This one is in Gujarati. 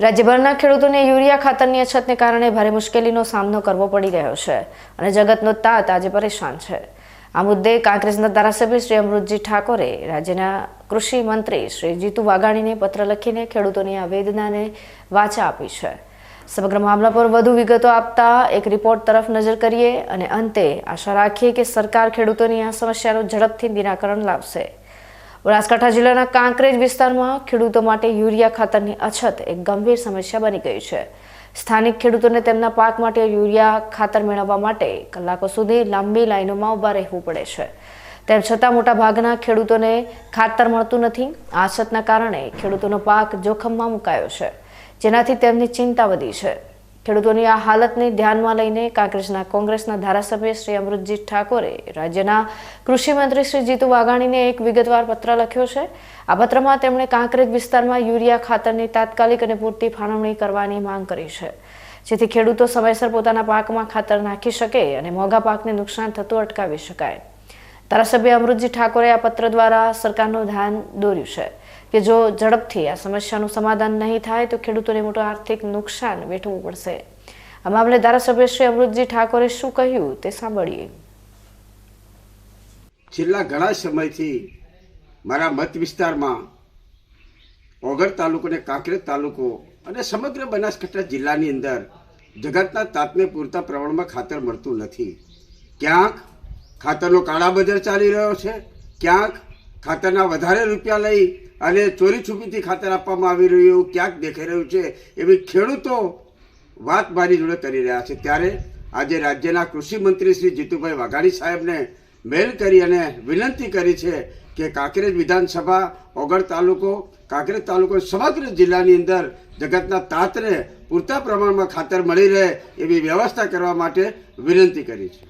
રાજ્યભરના ખેડૂતોને યુરિયા ખાતરની અછતને કારણે ભારે મુશ્કેલીનો સામનો કરવો પડી રહ્યો છે અને જગતનો તાત આજે પરેશાન છે. આ મુદ્દે કોંગ્રેસના ધારાસભ્ય શ્રી અમૃતજી ઠાકોરે રાજ્યના કૃષિ મંત્રી શ્રી જીતુ વાઘાણીને પત્ર લખીને ખેડૂતોની આ વેદનાને વાચા આપી છે. સમગ્ર મામલા પર વધુ વિગતો આપતા એક રિપોર્ટ તરફ નજર કરીએ અને અંતે આશા રાખીએ કે સરકાર ખેડૂતોની આ સમસ્યાનું ઝડપથી નિરાકરણ લાવશે. બનાસકાંઠા જિલ્લાના કાંકરેજ વિસ્તારમાં ખેડૂતો માટે યુરિયા ખાતરની અછત એક ગંભીર સમસ્યા બની ગઈ છે. સ્થાનિક ખેડૂતોને તેમના પાક માટે યુરિયા ખાતર મેળવવા માટે કલાકો સુધી લાંબી લાઈનોમાં ઊભા રહેવું પડે છે. તેમ છતાં મોટા ભાગના ખેડૂતોને ખાતર મળતું નથી. આ અછતના કારણે ખેડૂતોનો પાક જોખમમાં મુકાયો છે. જેનાથી તેમની ચિંતા વધી છે. ખેડૂતોની આ હાલતને ધ્યાનમાં લઈને કાંકરેજના કોંગ્રેસના ધારાસભ્ય શ્રી અમૃતજી ઠાકોરે રાજ્યના કૃષિમંત્રી શ્રી જીતુ વાઘાણીને એક વિગતવાર પત્ર લખ્યો છે. આ પત્રમાં તેમણે કાંકરેજ વિસ્તારમાં યુરિયા ખાતરની તાત્કાલિક અને પૂરતી ફાળવણી કરવાની માંગ કરી છે. જેથી ખેડૂતો સમયસર પોતાના પાકમાં ખાતર નાખી શકે અને મોંઘા પાકને નુકસાન થતું અટકાવી શકાય. ધારાસભ્ય અમૃતજી ઠાકોરે આ પત્ર દ્વારા સરકારનું ધ્યાન દોર્યું છે કે જો ઝડપથી આ સમસ્યાનું સમાધાન નહીં થાય, તો ખેડૂતોને મોટું આર્થિક નુકસાન વેઠવું પડશે. આ મામલે ધારાસભ્ય શ્રી અમૃતજી ઠાકોરે શું કહ્યું તે સાંભળીએ. છેલ્લા ઘણા સમયથી મારા મત વિસ્તારમાં ઓગર તાલુકો અને કાંકરેજ તાલુકો અને સમગ્ર બનાસકાંઠા જિલ્લાની અંદર જગતના તાતને પૂરતા પ્રમાણમાં ખાતર મળતું નથી. ક્યાંક ખાતરનો કાળા બજાર ચાલી રહ્યો છે. ક્યાંક ખાતરના વધારે રૂપિયા લઈ અને ચોરી છુપીથી ખાતર આપવામાં આવી રહ્યું ક્યાંક દેખાઈ રહ્યું છે. એવી ખેડૂતો વાત મારી જોડે કરી રહ્યા છે. ત્યારે આજે રાજ્યના કૃષિ મંત્રી શ્રી જીતુભાઈ વાઘાણી સાહેબને મેલ કરી અને વિનંતી કરી છે કે કાંકરેજ વિધાનસભા ઓગળ તાલુકો, કાંકરેજ તાલુકો સમગ્ર જિલ્લાની અંદર જગતના તાતને પૂરતા પ્રમાણમાં ખાતર મળી રહે એવી વ્યવસ્થા કરવા માટે વિનંતી કરી છે.